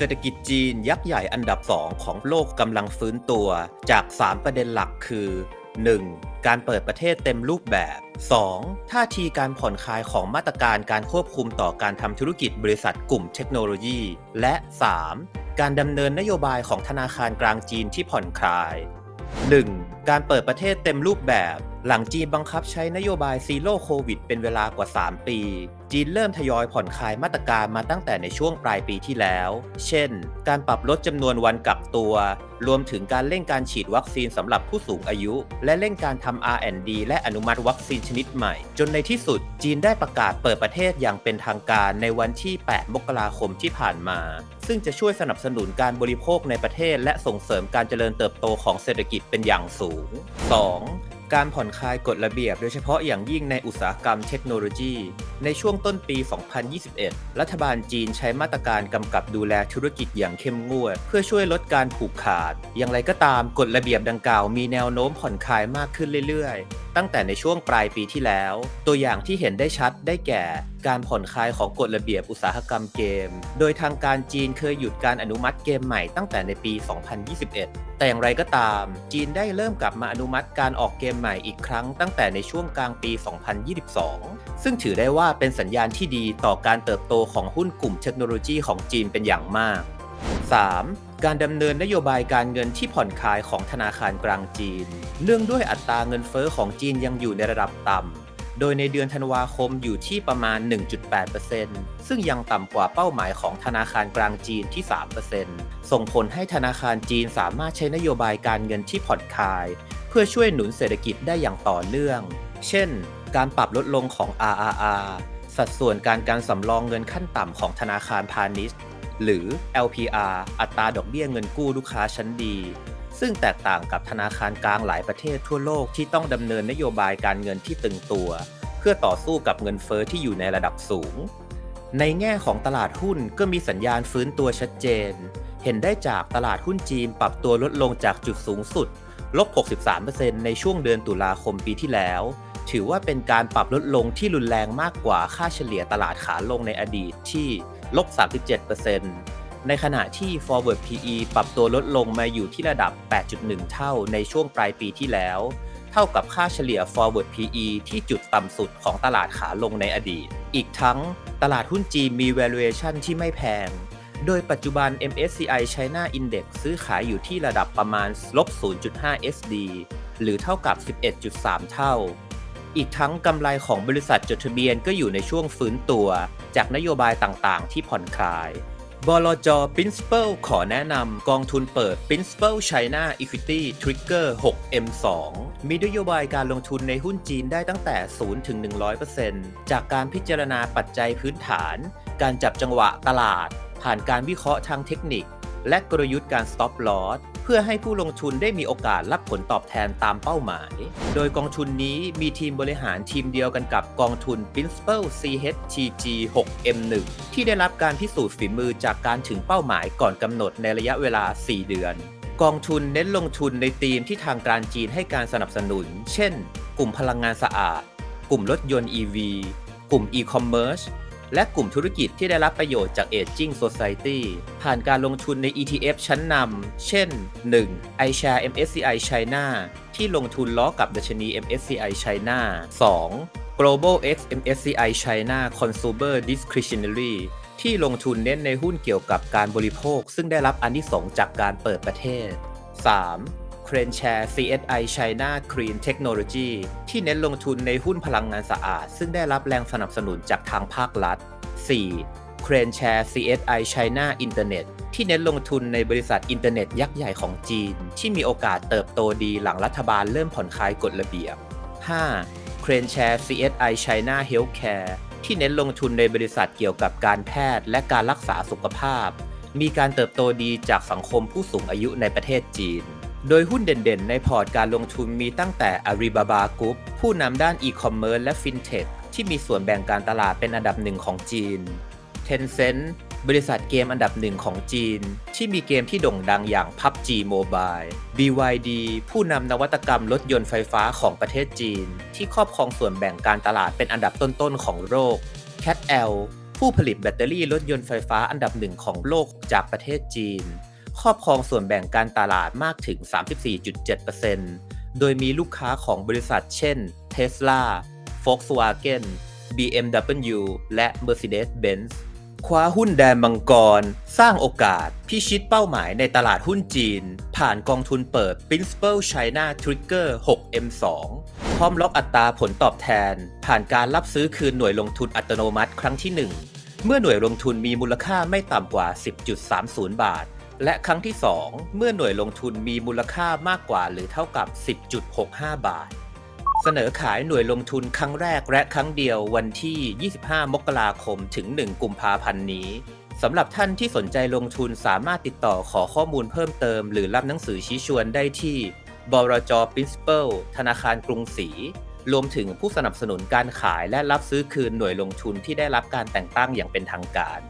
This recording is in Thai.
เศรษฐกิจจีนยักษ์ใหญ่อันดับ 2 ของโลกกำลังฟื้นตัว จาก 3 ประเด็นหลักคือ 1. การเปิดประเทศเต็มรูปแบบ 2. ท่าทีการผ่อนคลายของมาตรการการควบคุมต่อการทำธุรกิจบริษัทกลุ่มเทคโนโลยี และ 3. การดำเนินนโยบายของธนาคารกลางจีนที่ผ่อนคลาย 1. การเปิดประเทศเต็มรูปแบบ หลังจีนบังคับใช้นโยบายซีโร่โควิดเป็นเวลากว่า 3 ปี จีนเริ่มทยอยผ่อนคลายมาตรการมาตั้งแต่ในช่วงปลายปีที่แล้ว เช่น การปรับลดจำนวนวันกักตัว รวมถึงการเร่งการฉีดวัคซีนสำหรับผู้สูงอายุ และเร่งการทำ R&D และอนุมัติวัคซีนชนิดใหม่ จนในที่สุดจีนได้ประกาศเปิดประเทศอย่างเป็นทางการในวันที่ 8 มกราคมที่ผ่านมา ซึ่งจะช่วยสนับสนุนการบริโภคในประเทศ และส่งเสริมการเจริญเติบโตของเศรษฐกิจเป็นอย่างสูง 2. การผ่อนคลายกฎระเบียบโดยเฉพาะอย่างยิ่งในอุตสาหกรรมเทคโนโลยี ในช่วงต้นปี 2021 รัฐบาลจีนใช้มาตรการกำกับดูแลธุรกิจอย่างเข้มงวด เพื่อช่วยลดการผูกขาด อย่างไรก็ตามกฎระเบียบดังกล่าวมีแนวโน้มผ่อนคลายมากขึ้นเรื่อยๆ ตั้งแต่ในช่วงปลายปีที่แล้ว ตัวอย่างที่เห็นได้ชัดได้แก่การผ่อนคลายของกฎระเบียบอุตสาหกรรมเกม โดยทางการจีนเคยหยุดการอนุมัติเกมใหม่ตั้งแต่ในปี 2021 แต่อย่างไรก็ตาม จีนได้เริ่มกลับมาอนุมัติการออกเกมใหม่อีกครั้งตั้งแต่ในช่วงกลางปี 2022 ซึ่งถือได้ว่าเป็นสัญญาณที่ดีต่อการเติบโตของหุ้นกลุ่มเทคโนโลยีของจีนเป็นอย่างมาก 3. การดำเนินนโยบายการเงินที่ผ่อนคลายของธนาคารกลางจีนเนื่องด้วยอัตราเงินเฟอ้อของจีนยังอยู่ในระดับต่ำ โดยในเดือนธันวาคมอยู่ที่ประมาณ 1.8%ซึ่งยังต่ำกว่าเป้าหมายของธนาคารกลางจีนที่ 3%ส่งผลให้ธนาคารจีนสามารถใช้นโยบายการเงินที่ผ่อนคลาย เพื่อช่วยหนุนเศรษฐกิจได้อย่างต่อเนื่อง เช่น การปรับลดลงของ RRR สัดส่วนการการสำรองเงินขั้นต่ำของธนาคารพาณิชย์ หรือ LPR อัตราดอกเบี้ยเงินกู้ลูกค้าชั้นดี ซึ่งแตกต่างกับธนาคารกลางหลายประเทศทั่วโลกที่ต้องดำเนินนโยบายการเงินที่ตึงตัว เพื่อต่อสู้กับเงินเฟอ้อที่อยู่ในระดับสูง ในแง่ของตลาดหุ้นก็มีสัญญาณฟื้นตัวชัดเจน เห็นได้จากตลาดหุ้นจีนปรับตัวลดลงจากจุดสูงสุดลบ 63%ในช่วงเดือนตุลาคมปีที่แล้ว ถือว่าเป็นการปรับลดลงที่รุนแรงมากกว่าค่าเฉลี่ยตลาดขาลงในอดีตที่ลบ 37% ในขณะที่ forward PE ปรับตัวลดลงมาอยู่ที่ระดับ 8.1 เท่าในช่วงปลายปีที่แล้ว เท่ากับค่าเฉลี่ย forward PE ที่จุดต่ำสุดของตลาดขาลงในอดีต อีกทั้งตลาดหุ้นจีนมี valuation ที่ไม่แพง โดยปัจจุบัน MSCI China Index ซื้อขายอยู่ที่ระดับประมาณลบ0.5 SD หรือเท่ากับ 11.3 เท่า อีกทั้งกำไรของบริษัทจดทะเบียนก็อยู่ในช่วงฟื้นตัว จากนโยบายต่างๆ ที่ผ่อนคลาย บลจ Principal ขอแนะนำกองทุนเปิด Principal China Equity Trigger 6M2 มีนโยบายการลงทุนในหุ้นจีนได้ตั้งแต่ 0 ถึง 100%จากการพิจารณาปัจจัยพื้นฐาน การจับจังหวะตลาด ผ่านการวิเคราะห์ทางเทคนิค และกลยุทธ์การ stop loss เพื่อให้ผู้ลงทุนได้มีโอกาสรับผลตอบแทนตามเป้าหมาย โดยกองทุนนี้มีทีมบริหารทีมเดียวกันกับกองทุน Principal CHTG 6M1 ที่ได้รับการพิสูจน์ฝีมือจากการถึงเป้าหมายก่อนกำหนดในระยะเวลา 4 เดือน กองทุนเน้นลงทุนในธีมที่ทางการจีนให้การสนับสนุน เช่น กลุ่มพลังงานสะอาด กลุ่มรถยนต์ EV กลุ่ม e-commerce และกลุ่มธุรกิจที่ได้รับประโยชน์จาก Aging Society ผ่านการลงทุนใน ETF ชั้นนำ เช่น 1. iShare MSCI China ที่ลงทุนล้อกับดัชนี MSCI China 2. Global X MSCI China Consumer Discretionary ที่ลงทุนเน้นในหุ้นเกี่ยวกับการบริโภค ซึ่งได้รับอานิสงส์จากการเปิดประเทศ 3. C r a n Share CSI China Clean Technology ที่เน้นลงทุนในหุ้นพลังงานสะอาด ซึ่งได้รับแรงสนับสนุนจากทางภาครัฐ 4. c r a n Share CSI China Internet ที่เน้นลงทุนในบริษัทอินเทอร์เน็ตยักษ์ใหญ่ของจีน ที่มีโอกาสเติบโตดีหลังรัฐบาลเริ่มผ่อนคลายกฎระเบียบ 5. c r a n Share CSI China Healthcare ที่เน้นลงทุนในบริษัทเกี่ยวกับการแพทย์และการรักษาสุขภาพ มีการเติบโตดีจากสังคมผู้สูงอายุในประเทศจีน โดยหุ้นเด่นๆ ในพอร์ตการลงทุนมีตั้งแต่ Alibaba Group ผู้นำด้านอีคอมเมิร์ซและฟินเทคที่มีส่วนแบ่งการตลาดเป็นอันดับหนึ่งของจีน Tencent บริษัทเกมอันดับหนึ่งของจีน ที่มีเกมที่โด่งดังอย่าง PUBG Mobile BYD ผู้นำนวัตกรรมรถยนต์ไฟฟ้าของประเทศจีน ที่ครอบครองส่วนแบ่งการตลาดเป็นอันดับต้นๆ ของโลก Cat L ผู้ผลิตแบตเตอรี่รถยนต์ไฟฟ้าอันดับหนึ่งของโลกจากประเทศจีน ครอบครองส่วนแบ่งการตลาดมากถึง 34.7%โดยมีลูกค้าของบริษัทเช่น Tesla Volkswagen BMW และ Mercedes-Benz คว้าหุ้นแดนมังกร สร้างโอกาส พิชิตเป้าหมายในตลาดหุ้นจีน ผ่านกองทุนเปิด Principal China Trigger 6M2 พร้อมล็อกอัตราผลตอบแทน ผ่านการรับซื้อคืนหน่วยลงทุนอัตโนมัติครั้งที่ 1 เมื่อหน่วยลงทุนมีมูลค่าไม่ต่ำกว่า 10.30 บาท และครั้งที่ 2 เมื่อหน่วยลงทุนมีมูลค่ามากกว่าหรือเท่ากับ 10.65 บาท เสนอขายหน่วยลงทุนครั้งแรกและครั้งเดียววันที่ 25 มกราคมถึง 1 กุมภาพันธ์นี้สำหรับท่านที่สนใจลงทุนสามารถติดต่อขอข้อมูลเพิ่มเติม หรือรับหนังสือชี้ชวนได้ที่ บรจ Principal ธนาคารกรุงศรีรวมถึงผู้สนับสนุนการขายและรับซื้อคืนหน่วยลงทุนที่ได้รับการแต่งตั้งอย่างเป็นทางการ